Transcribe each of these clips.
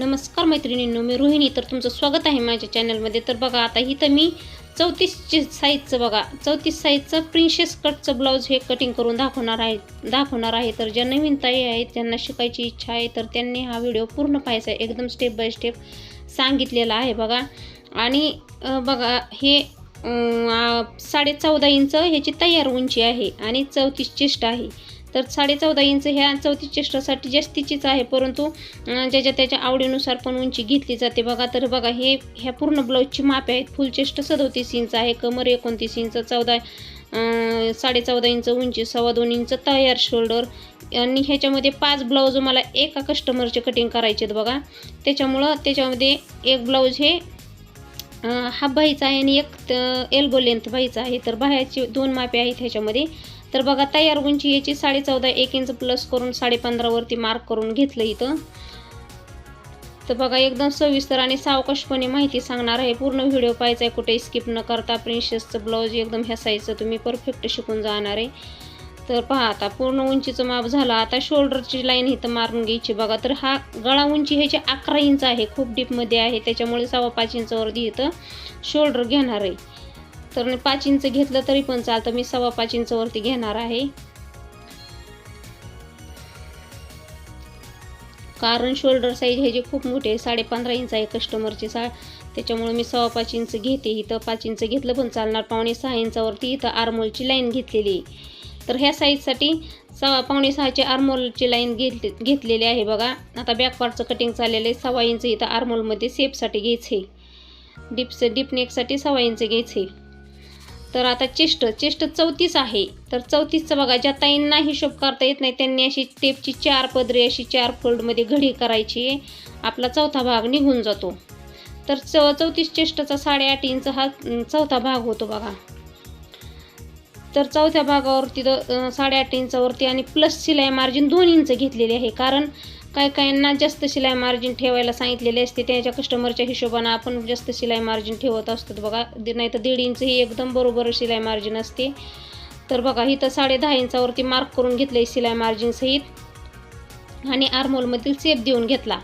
नमस्कार मैत्रिणींनो मी रोहिणी. तर तुमचं स्वागत आहे माझ्या चॅनलमध्ये. तर बघा आता इथं मी चौतीसचे साईजचं बघा चौतीस साईजचं प्रिन्सेस कटचं ब्लाऊज हे कटिंग करून दाखवणार आहे दाखवणार आहे. तर ज्या नवीन ताई आहेत त्यांना शिकायची इच्छा आहे तर त्यांनी हा व्हिडिओ पूर्ण पाहायचा आहे. एकदम स्टेप बाय स्टेप सांगितलेला आहे बघा. आणि बघा हे साडे चौदा इंच ह्याची तयार उंची आहे आणि चौतीस चेस्ट आहे. तर साडे चौदा इंच ह्या चौथी चेष्टासाठी जास्तीचीच आहे परंतु ज्याच्या त्याच्या आवडीनुसार पण उंची घेतली जाते बघा. तर बघा हे ह्या पूर्ण ब्लाऊजची मापे आहेत. फुल चेष्ट सदोतीस इंच आहे कमर एकोणतीस इंच चौदा साडे चौदा इंच उंची सव्वा दोन इंच तयार शोल्डर. आणि ह्याच्यामध्ये पाच ब्लाऊज मला एका कस्टमरचे कटिंग करायचे आहेत बघा. त्याच्यामुळं त्याच्यामध्ये एक ब्लाऊज हे हाफ बाईचा आहे आणि एक एल्बो लेंथ बाईचा आहे. तर बाह्याची दोन मापे आहेत ह्याच्यामध्ये. तर बघा तयार उंची याची साडे चौदा एक इंच प्लस करून साडे पंधरावरती मार्क करून घेतलं इथं. तर बघा एकदम सविस्तर आणि सावकाशपणे माहिती सांगणार आहे. पूर्ण व्हिडिओ पाहायचा आहे कुठे स्किप न करता प्रिन्सेसचं ब्लाऊज एकदम ह्या साईजचं तुम्ही परफेक्ट शिकून जाणार आहे. तर पहा आता पूर्ण उंचीचं माप झालं. आता शोल्डरची लाईन इथं मारून घ्यायची. बघा तर हा गळा उंची ह्याची अकरा इंच आहे. खूप डीपमध्ये आहे. त्याच्यामुळे सव्वा पाच इंचावरती इथं शोल्डर घेणार आहे. तर पाच इंच घेतलं तरी पण चालतं. मी सव्वा पाच इंचावरती घेणार आहे. कारण शोल्डर साईज हे जे खूप मोठे आहे साडे पंधरा इंच आहे कस्टमरची सा त्याच्यामुळे मी सव्वा पाच इंच घेते. इथं पाच इंच घेतलं पण चालणार. पावणे सहा इंचावरती इथं आरमोलची लाईन घेतलेली आहे. तर ह्या साईजसाठी सव्वा पावणे सहाची आर्मोलची लाईन घेतली घेतलेली आहे बघा. आता बॅकपार्टचं कटिंग चाललेलं आहे. सव्वा इंच इथं आर्मोलमध्ये सेपसाठी घ्यायचं. आहे डिप्स डीप नेकसाठी सव्वा इंच घ्यायचे. आहे तर आता चेस्ट चेस्ट चौतीस आहे. तर चौतीसचं बघा ज्या ताईंना हिशोब करता येत नाही त्यांनी अशी टेपची चार पदरी अशी चार फोल्डमध्ये घडी करायची. आहे आपला चौथा भाग निघून जातो. तर च चौतीस चेष्टचा साडेआठ इंच हा चौथा भाग होतो बघा. तर चौथ्या भागावरती साडेआठ इंचावरती आणि प्लस शिलाई मार्जिन दोन इंच घेतलेली आहे. कारण काय काहींना जास्त शिलाई मार्जिन ठेवायला सांगितलेले असते त्याच्या कस्टमरच्या हिशोबानं आपण जास्त शिलाई मार्जिन ठेवत असतो. बघा नाही तर दीड इंच ही एकदम बरोबर शिलाई मार्जिन असते. तर बघा इथं साडे दहा इंचावरती मार्क करून घेतलं शिलाई मार्जिन सहित. आणि आर्मोलमधील सेप देऊन घेतला.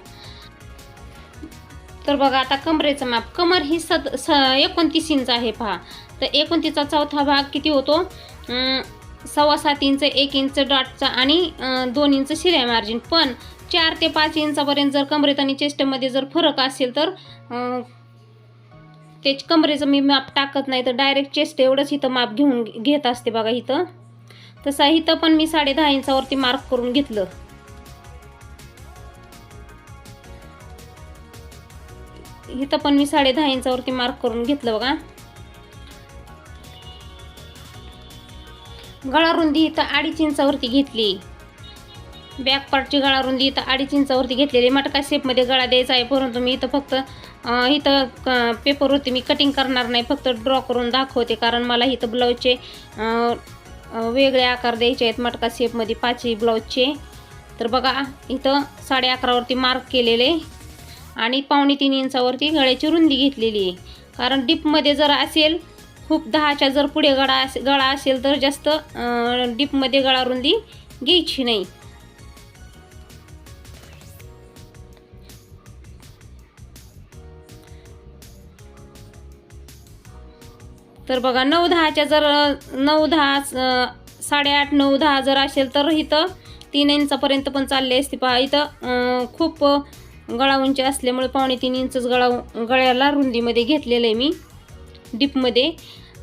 तर बघा आता कमरेचं माप कमर ही सद स एकोणतीस इंच आहे पहा. तर एकोणतीसचा चौथा भाग किती होतो? सव्वा सात इंच एक इंच डॉटचा आणि दोन इंच शिलाई मार्जिन पण चार ते पाच इंचापर्यंत जर कमरेत आणि चेस्टमध्ये जर फरक असेल तर ते कमरेचं मी माप टाकत नाही तर डायरेक्ट चेस्ट एवढंच इथं माप घेऊन घेत असते बघा इथं. तसं इथं पण मी साडे दहा इंचावरती मार्क करून घेतलं. इथं पण मी साडे दहा इंचावरती मार्क करून घेतलं बघा. गळा रुंदी इथं अडीच इंचावरती घेतली. बॅक पार्टची गळा रुंदी इथं अडीच इंचावरती घेतलेली. मटका शेपमध्ये गळा द्यायचा आहे परंतु मी इथं फक्त इथं क- पेपरवरती मी कटिंग करणार नाही फक्त ड्रॉ करून दाखवते. कारण मला इथं ब्लाऊजचे वेगळे आकार द्यायचे आहेत. मटका शेपमध्ये पाचही ब्लाऊजचे तर बघा इथं साडे अकरावरती मार्क केलेले. आणि पावणे तीन इंचावरती गळ्याची रुंदी घेतलेली आहे. कारण डीपमध्ये जर असेल खूप दहाच्या जर पुढे गळा असे गळा असेल तर जास्त डिपमध्ये डीपमध्ये गळा रुंदी घ्यायची नाही. तर बघा नऊ दहाच्या जर नऊ दहा साडेआठ नऊ दहा जर असेल तर इथं तीन इंचापर्यंत पण चालले असते. पहा इथं खूप गळा उंची असल्यामुळे पावणे तीन इंचच गळा गळ्याला रुंदीमध्ये घेतलेलं आहे मी डीपमध्ये.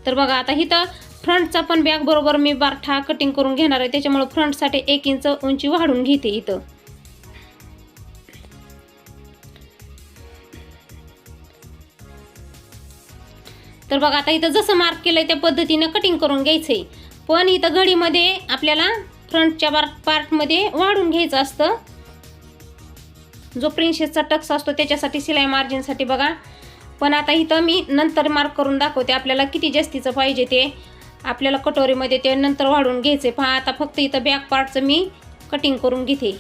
तर बघा आता इथं फ्रंटचा पण बॅग बरोबर मी बारठा कटिंग करून घेणार आहे. त्याच्यामुळं फ्रंटसाठी एक इंच उंची वाढून घेते इथं. तर बघा आता इथं जसं मार्क केलं आहे त्या पद्धतीनं कटिंग करून घ्यायचं आहे पण इथं घडीमध्ये आपल्याला फ्रंटच्या बार पार्टमध्ये वाढून घ्यायचं असतं. जो प्रिन्सेसचा टक्स असतो त्याच्यासाठी सिलाई मार्जिनसाठी बघा. पण आता इथं मी नंतर मार्क करून दाखवते आपल्याला किती जास्तीचं पाहिजे ते. आपल्याला कटोरीमध्ये ते नंतर वाढून घ्यायचे पहा आता फक्त इथं बॅक पार्टचं मी कटिंग करून घेते.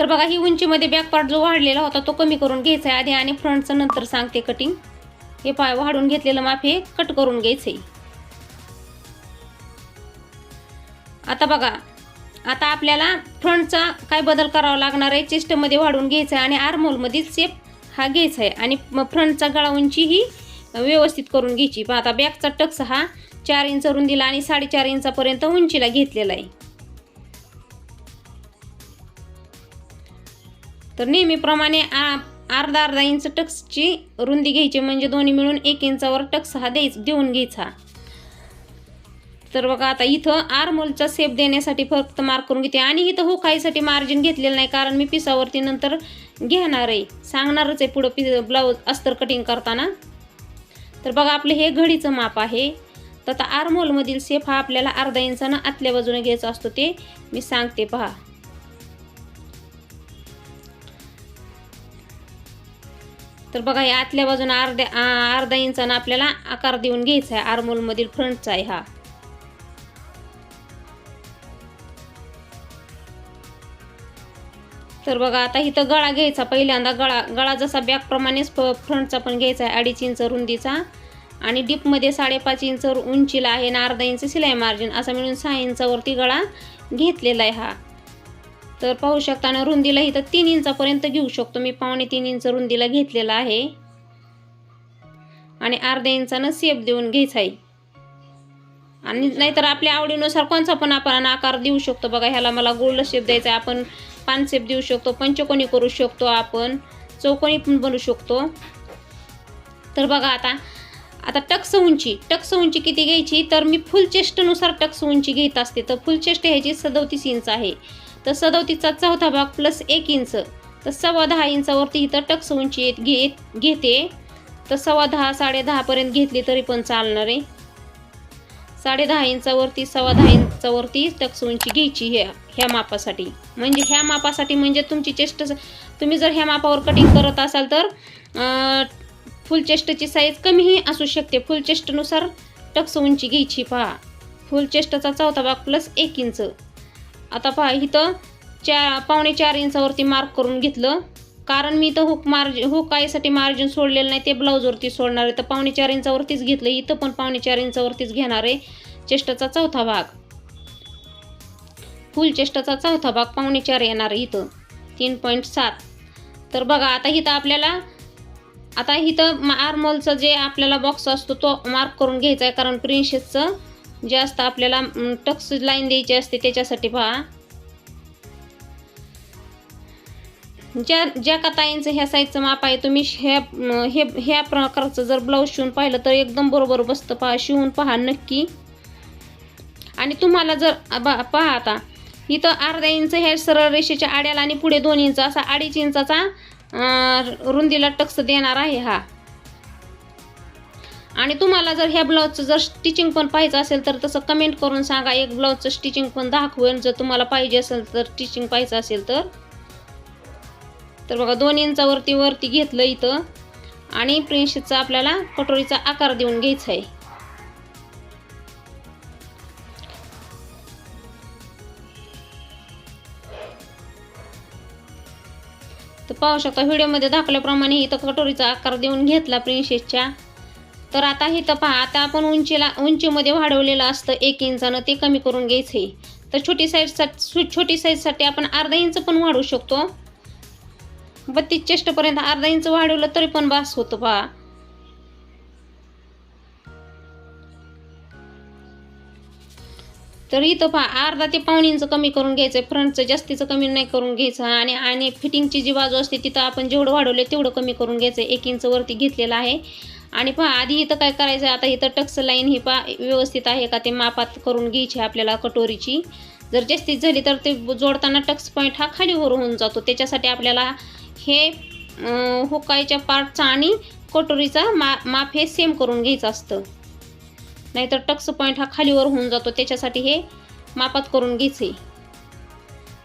तर बघा ही उंचीमध्ये बॅक पार्ट जो वाढलेला होता तो कमी करून घ्यायचा आहे आधी आणि फ्रंटचं नंतर सांगते कटिंग हे पाय वाढून घेतलेलं माप हे कट करून घ्यायचंय. आता बघा आता आपल्याला फ्रंटचा काय बदल करावा लागणार आहे? चेस्टमध्ये वाढवून घ्यायचं आहे आणि आर्मोलमध्ये सेप हा घ्यायचा आहे. आणि मग फ्रंटचा गळा उंची ही व्यवस्थित करून घ्यायची. पण आता बॅकचा टक्स हा चार इंच रुंदीला आणि साडेचार इंचापर्यंत उंचीला घेतलेला आहे. तर नेहमीप्रमाणे आ अर्धा अर्धा इंच टक्सची रुंदी घ्यायची म्हणजे दोन्ही मिळून एक इंचावर टक्स हा द्यायच देऊन घ्यायचा. तर बघा आता इथं आरमोलचा सेप देण्यासाठी फक्त मार्क करून घेते. आणि इथं हुकाईसाठी मार्जिन घेतलेलं नाही कारण मी पिसावरती नंतर घेणार आहे. सांगणारच आहे पुढं पि ब्लाऊज अस्तर कटिंग करताना. तर बघा आपलं हे घडीचं माप आहे. तर आता आरमोलमधील सेप हा आपल्याला अर्धा इंचानं आतल्या बाजूने घ्यायचा असतो ते मी सांगते पहा. तर बघा हे आतल्या बाजूनं अर्ध्या अर्धा इंचानं आपल्याला आकार देऊन घ्यायचा आहे. आरमोलमधील फ्रंटचा आहे हा. तर बघा आता इथं गळा घ्यायचा पहिल्यांदा. गळा गळा जसा बॅकप्रमाणेच फ्रंटचा पण घ्यायचा आहे. अडीच इंच रुंदीचा. आणि डीपमध्ये साडेपाच इंच उंचीला आहे आणि अर्धा इंच सिलाई मार्जिन असा मिळून सहा इंचावरती गळा घेतलेला आहे हा. तर पाहू शकता ना रुंदीला इथं तीन इंचापर्यंत घेऊ शकतो. मी पावणे तीन इंच रुंदीला घेतलेला आहे. आणि अर्ध्या इंचानं सेप देऊन घ्यायचा आहे. आणि नाहीतर आपल्या आवडीनुसार कोणचा पण आपण आकार देऊ शकतो. बघा ह्याला मला गोल्ड शेप द्यायचा आहे. आपण पान शेप देऊ शकतो पंचकोनी करू शकतो आपण चौकोनी पण बनवू शकतो. तर बघा आता आता टक्स उंची टक्स उंची किती घ्यायची? तर मी फुल चेस्टनुसार टक्स उंची घेत असते. तर फुल चेस्ट ह्याची सदोतीस इंच आहे. तर सदोतीसचा चौथा भाग प्लस एक इंच. तर सव्वा दहा इंचावरती इथं टक्स उंची घेत घेते. तर सव्वा दहा साडे दहापर्यंत घेतली तरी पण चालणार. आहे साडे दहा इंचावरती सव्वा दहा इंचावरती टक्स उंची घ्यायची ह्या ह्या मापासाठी. म्हणजे ह्या मापासाठी म्हणजे तुमची चेस्ट तुम्ही जर ह्या मापावर कटिंग करत असाल तर फुल चेस्टची साईज कमीही असू शकते. फुल चेस्टनुसार टक्स उंची घ्यायची पहा. फुल चेस्टचा चौथा भाग प्लस एक इंच. आता पहा इथं चार पावणे चार इंचावरती मार्क करून घेतलं. कारण मी इथं हुक मार्जिन हुक आईसाठी मार्जिन सोडलेलं नाही ते ब्लाऊजवरती सोडणार आहे. तर पावणे चार इंचावरतीच घेतलं इथं पण पावणे चार इंचावरतीच घेणार आहे. चेष्टाचा चौथा भाग. फुल चेष्टाचा चौथा भाग पावणे चार येणार आहे इथं. तीन पॉईंट सात. तर बघा आता इथं आपल्याला आता इथं आर्मोलचा जे आपल्याला बॉक्स असतो तो मार्क करून घ्यायचा आहे. कारण प्रिन्सेसचं जे असतं आपल्याला टक्स लाईन द्यायची असते त्याच्यासाठी पहा. ज्या ज्या कताईंचं ह्या साईजचं माप आहे तुम्ही ह्या हे ह्या प्रकारचं जर ब्लाऊज शिवून पाहिलं तर एकदम बरोबर बसतं पहा. शिवून पहा नक्की. आणि तुम्हाला जर बा- पहा आता. इथं अर्धा इंच ह्या सरळ रेषेच्या आड्याला आणि पुढे दोन इंच असा अडीच इंचाचा रुंदीला टक्स देणार आहे हा. आणि तुम्हाला जर ह्या ब्लाऊजचं जर स्टिचिंग पण पाहिजे असेल तर तसं कमेंट करून सांगा. एक ब्लाऊजचं स्टिचिंग पण दाखवेल जर तुम्हाला पाहिजे असेल तर स्टिचिंग पाहिजे असेल तर. तर बघा दोन इंचावरती वरती घेतलं इथं. आणि प्रिन्सचा आपल्याला कटोरीचा आकार देऊन घ्यायचा आहे. तर पाहू शकता व्हिडिओमध्ये दाखवल्याप्रमाणे इथं कटोरीचा आकार देऊन घेतला प्रिन्सेसच्या. तर आता इथं पहा आता आपण उंचीला उंचीमध्ये वाढवलेलं असतं एक इंचानं ते कमी करून घ्यायचं आहे तर छोटी साईजसाठी छोटी साईजसाठी आपण अर्धा इंच पण वाढवू शकतो. बत्तीस चेस्टपर्यंत अर्धा इंच वाढवलं तरी पण बास होतं पहा. तर इथं पहा अर्धा ते पाऊण इंच कमी करून घ्यायचं फ्रंटचं जास्तीचं कमी नाही करून घ्यायचं आणि आणि फिटिंगची जी बाजू असते तिथं आपण जेवढं वाढवलं तेवढं कमी करून घ्यायचं एक इंच वरती घेतलेलं आहे. आणि पहा आधी इथं काय करायचं? आता इथं टक्स लाईन ही पा व्यवस्थित आहे का? ते मापात करून घ्यायची आपल्याला कटोरीची. जर जास्तीत झाली तर ते जोडताना टक्स पॉईंट हा खालीवर होऊन जातो. त्याच्यासाठी आपल्याला हे हुकायच्या पार्टचा आणि कटोरीचा मा माप हे सेम करून घ्यायचं असतं. नाहीतर टक्स पॉईंट हा खालीवर होऊन जातो. त्याच्यासाठी हे मापात करून घ्यायचे.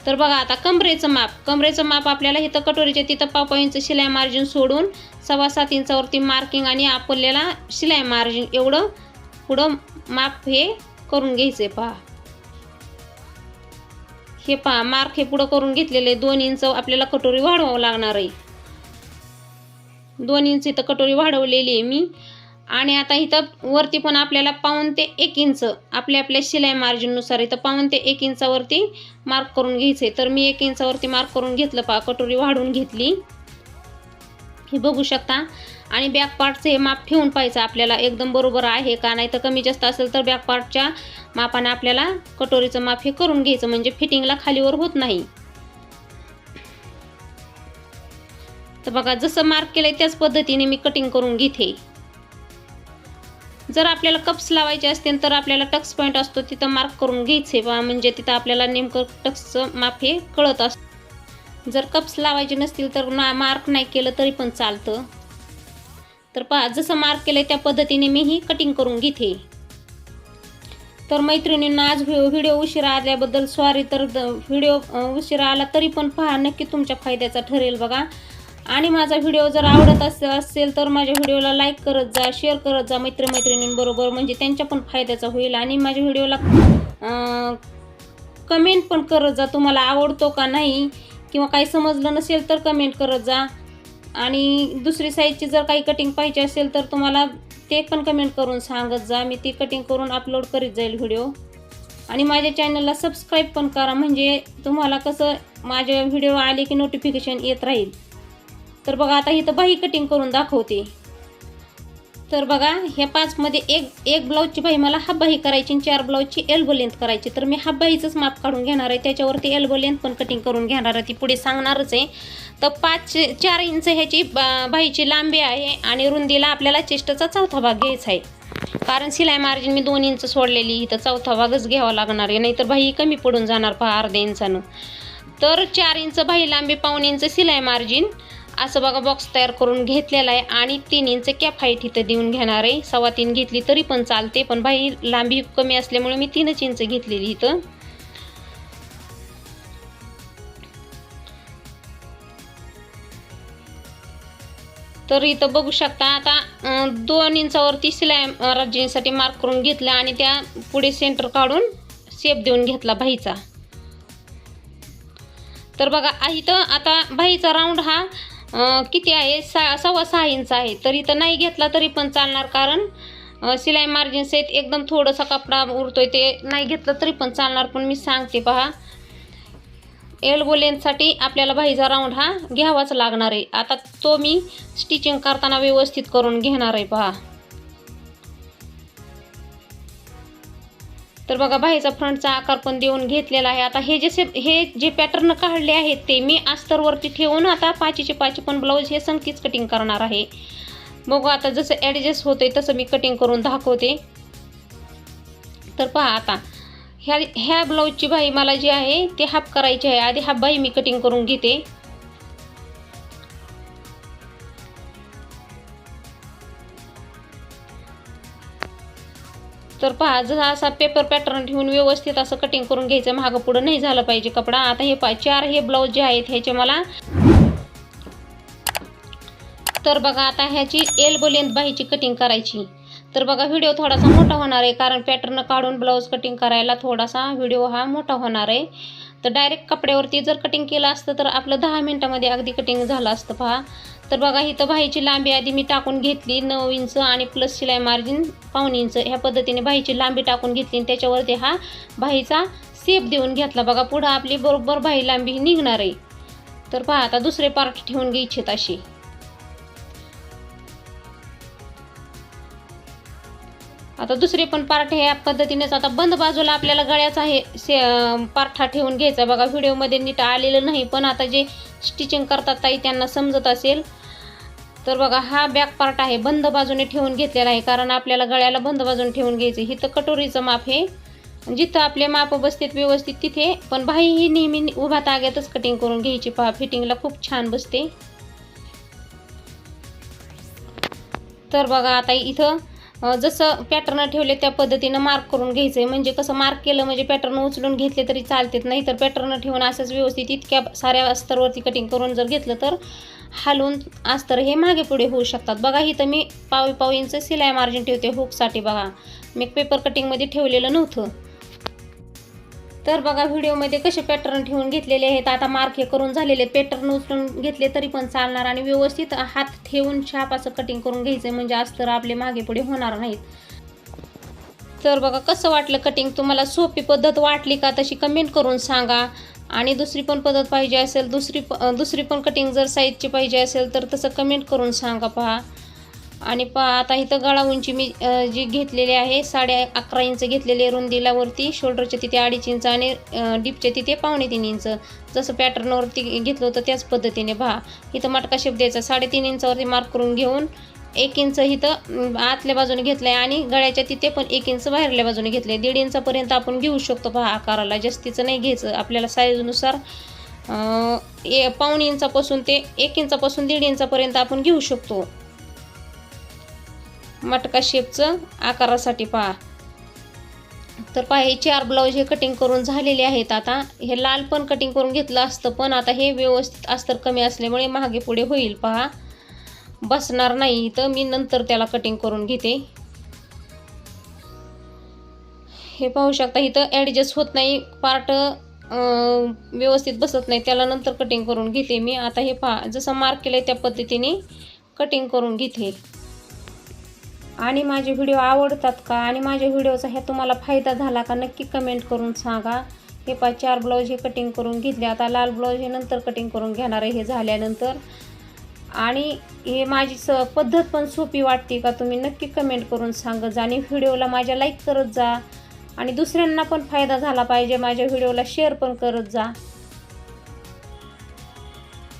तर बघा आता कमरेचं माप. कमरेचं माप आपल्याला इथं कटोरीच्या तिथं पाव इंच शिलाई मार्जिन सोडून सव्वा सात इंचावरती मार्किंग आणि आपल्याला शिलाई मार्जिन एवढं पुढं माप हे करून घ्यायचे पहा. हे पहा मार्क हे पुढं करून घेतलेले दोन इंच आपल्याला कटोरी वाढवावं लागणार आहे. दोन इंच इथं कटोरी वाढवलेली आहे मी. आणि आता इथं वरती पण आपल्याला पाऊन ते एक इंच आपल्या आपल्या शिलाई मार्जिननुसार इथं पाऊन ते एक इंचावरती मार्क करून घ्यायचे तर मी एक इंचावरती मार्क करून घेतलं पा कटोरी वाढून घेतली. हे बघू शकता. आणि बॅक पार्टचं हे माप ठेवून पाहायचं आपल्याला एकदम बरोबर आहे का नाही. तर कमी जास्त असेल तर बॅक पार्टच्या मापाने आपल्याला कटोरीचं माप हे करून घ्यायचं म्हणजे फिटिंगला खालीवर होत नाही. तर बघा जसं मार्क केलंय त्याच पद्धतीने मी कटिंग करून घेते. जर आपल्याला कप्स लावायचे असतील तर आपल्याला टक्स पॉईंट असतो तिथं मार्क करून घ्यायचे बा. म्हणजे तिथं आपल्याला नेमकं टक्सचं माप हे कळत असतं जर कप्स लावायचे नसतील तर ना मार्क नाही केलं तरी पण चालतं. तर पहा जसं मार्क केलं त्या पद्धतीने मी ही कटिंग करून घेते. तर मैत्रिणींना आज व्हिडिओ उशिरा आल्याबद्दल सॉरी तर व्हिडिओ उशिरा आला तरी पण पहा नक्की तुमच्या फायद्याचा ठरेल बघा. आणि माझा व्हिडिओ जर आवडत अस असेल तर माझ्या व्हिडिओला लाईक करत जा शेअर करत जा मित्रमैत्रिणींबरोबर. म्हणजे त्यांच्या पण फायद्याचा होईल. आणि माझ्या व्हिडिओला कमेंट पण करत जा. तुम्हाला आवडतो का नाही किंवा काही समजलं नसेल तर कमेंट करत जा. आणि दुसरी साईजची जर काही कटिंग पाहिजे असेल तर तुम्हाला ते पण कमेंट करून सांगत जा. मी ती कटिंग करून अपलोड करीत जाईल व्हिडिओ आणि माझ्या चॅनलला सबस्क्राईब पण करा. म्हणजे तुम्हाला कसं माझे व्हिडिओ आले की नोटिफिकेशन येत राहील. तर बघा आता इथं बाही कटिंग करून दाखवते. तर बघा ह्या पाचमध्ये एक एक ब्लाऊजची बाही मला हाफ बाही करायची आणि चार ब्लाऊजची एल्बो लेंथ करायची. तर मी हाफ माप काढून घेणार आहे. त्याच्यावरती एल्बो लेंथ पण कटिंग करून घेणार आहे. ती पुढे सांगणारच आहे. तर पाच चार इंच ह्याची बा- बाहीची लांबी आहे आणि रुंदीला आपल्याला चेस्टचा चौथा भाग घ्यायचा आहे. कारण सिलाई मार्जिन मी दोन इंच सोडलेली इथं चौथा भागच घ्यावा लागणार आहे. नाहीतर बाही कमी पडून जाणार पहा अर्ध्या इंचानं तर चार इंच बाही लांबी पाऊन इंच सिलाई मार्जिन असं बघा बॉक्स तयार करून घेतलेला आहे आणि तीन इंच कॅप हाईट इथं देऊन घेणार आहे. सव्वा तीन घेतली तरी पण चालते पण बाई लांबी कमी असल्यामुळे मी तीनच इंच घेतलेली इथं. तर इथं बघू शकता आता दोन इंचावरती सिलाई राजीसाठी मार्क करून घेतला आणि त्या पुढे सेंटर काढून शेप देऊन घेतला भाईचा. तर बघा इथं आता भाईचा राऊंड हा किती आहे? सा सव्वा सहा इंच आहे. तर इथं नाही घेतला तरी पण चालणार. कारण सिलाई शिलाई मार्जिन सहित एकदम थोडंसा कपडा उरतोय ते नाही घेतलं तरी पण चालणार. पण मी सांगते पहा. एल्बो लेंथसाठी आपल्याला भाईचा राऊंड हा घ्यावाच लागणार आहे. आता तो मी स्टिचिंग करताना व्यवस्थित करून घेणार आहे पहा. तर बघा बाईचा फ्रंटचा आकार पण देऊन घेतलेला आहे. आता हे जसे हे जे पॅटर्न काढले आहेत ते मी अस्तरवरती ठेवून आता पाचीचे पाची पण ब्लाऊज हे संगतीच कटिंग करणार आहे. बघू आता जसं ॲडजस्ट होतंय तसं मी कटिंग करून दाखवते. तर पहा आता ह्या ह्या ब्लाऊजची बाई मला जी आहे ती हाफ करायची आहे. आधी हाफ बाई मी कटिंग करून घेते. तर पहा जसा असा पेपर पॅटर्न ठेवून व्यवस्थित असं कटिंग करून घ्यायचं. मागं पुढं नाही झालं पाहिजे कपडा. आता हे पहा चार हे ब्लाऊज जे आहेत ह्याचे मला तर बघा आता ह्याची एल्बो लेंथ बाहीची कटिंग करायची. तर बघा व्हिडिओ थोडासा मोठा होणार आहे कारण पॅटर्न काढून ब्लाऊज कटिंग करायला थोडासा व्हिडिओ हा मोठा होणार आहे. तर डायरेक्ट कपड्यावरती जर कटिंग केलं असतं तर आपलं दहा मिनटामध्ये अगदी कटिंग झालं असतं पहा. तर बघा इथं बाहीची लांबी आधी मी टाकून घेतली नऊ इंच आणि प्लस शिलाई मार्जिन पाऊण इंच. ह्या पद्धतीने बाहीची लांबी टाकून घेतली आणि त्याच्यावरती हा बाहीचा सेप देऊन घेतला. बघा पुढं आपली बरोबर बाही लांबी ही निघणार आहे तर पहा आता दुसरे पार्ट ठेवून घ्यायचे अशी. आता दुसरे पण पार्ट ह्या पद्धतीनेच आता बंद बाजूला आपल्याला गळ्याचा हे से पार्ठा ठेवून घ्यायचा. बघा व्हिडिओमध्ये नीट आलेलं नाही पण आता जे स्टिचिंग करतात ताई त्यांना समजत असेल. तर बघा हा बॅक पार्ट आहे बंद बाजूने ठेवून घेतलेला आहे कारण आपल्याला गळ्याला बंद बाजूने ठेवून घ्यायचं तर कटोरीचं माप हे जिथं आपले माप बसतात व्यवस्थित तिथे पण बाही ही नेहमी उभा ताग्यातच कटिंग करून घ्यायची. पहा फिटिंगला खूप छान बसते. तर बघा आता इथं जसं पॅटर्न ठेवले त्या पद्धतीनं मार्क करून घ्यायचं आहे म्हणजे कसं मार्क केलं म्हणजे पॅटर्न उचलून घेतले तरी चालतेत. नाही तर पॅटर्न ठेवून असंच व्यवस्थित इतक्या साऱ्या अस्तरवरती कटिंग करून जर घेतलं तर हालून अस्तर हे मागे पुढे होऊ शकतात. बघा इथं मी पाव पाव इंच सिलाई मार्जिन ठेवते. हुकसाठी बघा. मी पेपर कटिंगमध्ये ठेवलेलं नव्हतं. तर बघा व्हिडिओमध्ये कसे पॅटर्न ठेवून घेतलेले आहेत. आता मार्क हे करून झालेले पॅटर्न उचलून घेतले तरी पण चालणार आणि व्यवस्थित हात ठेवून छाप असं कटिंग करून घ्यायचं म्हणजे अस्तर आपले मागे पुढे होणार नाहीत. तर बघा कसं वाटलं कटिंग तुम्हाला सोपी पद्धत वाटली का? तशी कमेंट करून सांगा. आणि दुसरी पण पद्धत पाहिजे असेल दुसरी प दुसरी पण कटिंग जर साईजची पाहिजे असेल तर तसं कमेंट करून सांगा पहा. आणि पहा आता इथं गळा उंची मी जी घेतलेली आहे साडे अकरा इंच घेतलेली रुंदीलावरती शोल्डरच्या तिथे अडीच इंच आणि अं, डिपच्या तिथे पावणे तीन इंच. जसं पॅटर्नवरती घेतलं होतं त्याच पद्धतीने पहा इथं मटका शेप द्यायचा साडेतीन इंचावरती मार्क करून घेऊन एक इंच इथं आतल्या बाजूने घेतलं आहे आणि गळ्याच्या तिथे पण एक इंच बाहेरल्या बाजूने घेतलं आहे दीड इंचापर्यंत आपण घेऊ शकतो पहा आकाराला जास्तीचं नाही घ्यायचं. आपल्याला साईजनुसार ए पाऊण इंचापासून ते एक इंचापासून दीड इंचापर्यंत आपण घेऊ शकतो. मटका शेपचं आकारासाठी पहा. तर पहा हे चार ब्लाऊज हे कटिंग करून झालेले आहेत आता. हे लाल पण कटिंग करून घेतलं असतं पण आता हे व्यवस्थित अस्तर कमी असल्यामुळे मागे पुढे होईल पहा. बसणार नाही तर मी नंतर त्याला कटिंग करून घेते. हे पाहू शकता इथं ॲडजस्ट होत नाही पार्ट व्यवस्थित बसत नाही त्याला नंतर कटिंग करून घेते मी. आता हे पहा जसं मार्क केलं आहे त्या पद्धतीने कटिंग करून घेते. आणि माझे व्हिडिओ आवडतात का? आणि माझ्या व्हिडिओचा ह्या तुम्हाला फायदा झाला का? नक्की कमेंट करून सांगा. हे पा चार ब्लाऊज हे कटिंग करून घेतले. आता लाल ब्लाऊज हे नंतर कटिंग करून घेणार आहे हे झाल्यानंतर. आणि हे माझी स पद्धत पण सोपी वाटते का? तुम्ही नक्की कमेंट करून सांगत जा आणि व्हिडिओला माझ्या लाईक करत जा. आणि दुसऱ्यांना पण फायदा झाला पाहिजे. माझ्या व्हिडिओला शेअर पण करत जा.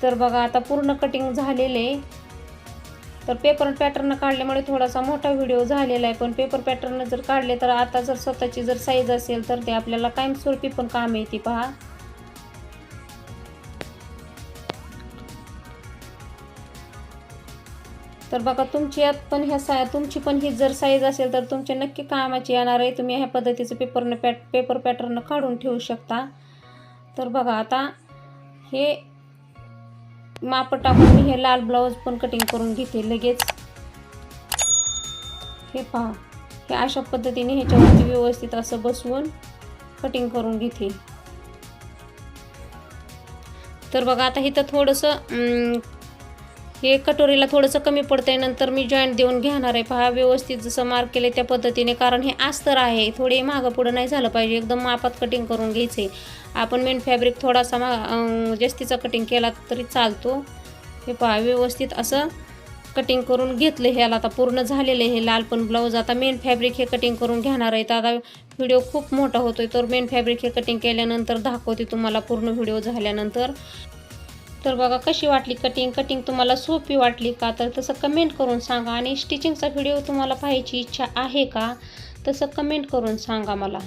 तर बघा आता पूर्ण कटिंग झालेले तर पेपर पॅटर्न काढल्यामुळे थोडासा मोठा व्हिडिओ झालेला आहे. पण पेपर पॅटर्न जर काढले तर आता जर स्वतःची जर साईज असेल तर ते आपल्याला कायमस्वरूपी पण काम येते पहा. तर बघा तुमची यात पण ह्या सा तुमची पण ही जर साईज असेल तर तुमच्या नक्की कामाची येणार आहे. तुम्ही ह्या पद्धतीचं पेपरनं पॅट पेपर पॅटर्न काढून ठेवू शकता. तर बघा आता हे माप टाकून मी हे लाल ब्लाऊज पण कटिंग करून घेते लगेच. हे पहा. हे अशा पद्धतीने ह्याच्यावरती व्यवस्थित असं बसवून कटिंग करून घेते. तर बघा आता इथं थोडंसं हे कटोरीला थोडंसं कमी पडतं आहे नंतर मी जॉईंट देऊन घेणार आहे. पहा व्यवस्थित जसं मार्क केलं त्या पद्धतीने कारण हे अस्तर आहे. थोडे मागं पुढं नाही झालं पाहिजे. एकदम मापात कटिंग करून घ्यायचे. आपण मेन फॅब्रिक थोडासा मा जास्तीचा कटिंग केला तरी चालतो. हे पहा व्यवस्थित असं कटिंग करून घेतलं ह्याला आता पूर्ण झालेलं आहे. हे लाल पण ब्लाऊज आता मेन फॅब्रिक हे कटिंग करून घेणार आहे तर आता व्हिडिओ खूप मोठा होतो आहे तर मेन फॅब्रिक हे कटिंग केल्यानंतर दाखवते तुम्हाला पूर्ण व्हिडिओ झाल्यानंतर. तर बघा कशी वाटली कटिंग कटिंग तुम्हाला सोपी वाटली का? तर तसं कमेंट करून सांगा आणि स्टिचिंगचा व्हिडिओ तुम्हाला पाहायची इच्छा आहे का? तसं कमेंट करून सांगा मला.